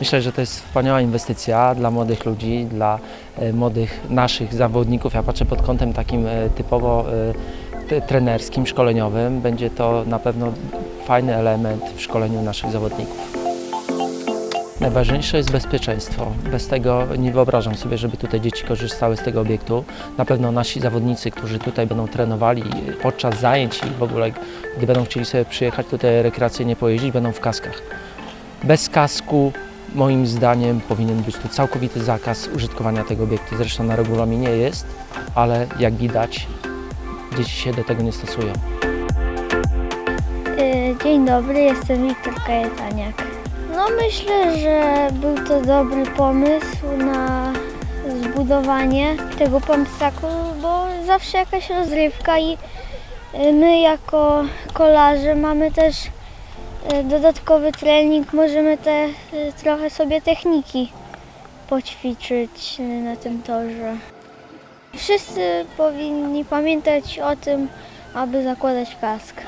Myślę, że to jest wspaniała inwestycja dla młodych ludzi, dla e, młodych naszych zawodników. Ja patrzę pod kątem takim e, typowo e, trenerskim, szkoleniowym. Będzie to na pewno fajny element w szkoleniu naszych zawodników. Najważniejsze jest bezpieczeństwo. Bez tego nie wyobrażam sobie, żeby tutaj dzieci korzystały z tego obiektu. Na pewno nasi zawodnicy, którzy tutaj będą trenowali podczas zajęć i w ogóle, gdy będą chcieli sobie przyjechać tutaj rekreacyjnie pojeździć, będą w kaskach. Bez kasku, moim zdaniem, powinien być tu całkowity zakaz użytkowania tego obiektu. Zresztą na regulaminie jest, ale jak widać, dzieci się do tego nie stosują. Y, Dzień dobry, jestem Wiktor Kajetaniak. No myślę, że był to dobry pomysł na zbudowanie tego pumpstacku, bo zawsze jakaś rozrywka i y, my jako kolarze mamy też dodatkowy trening, możemy te y, trochę sobie techniki poćwiczyć y, na tym torze. Wszyscy powinni pamiętać o tym, aby zakładać kask.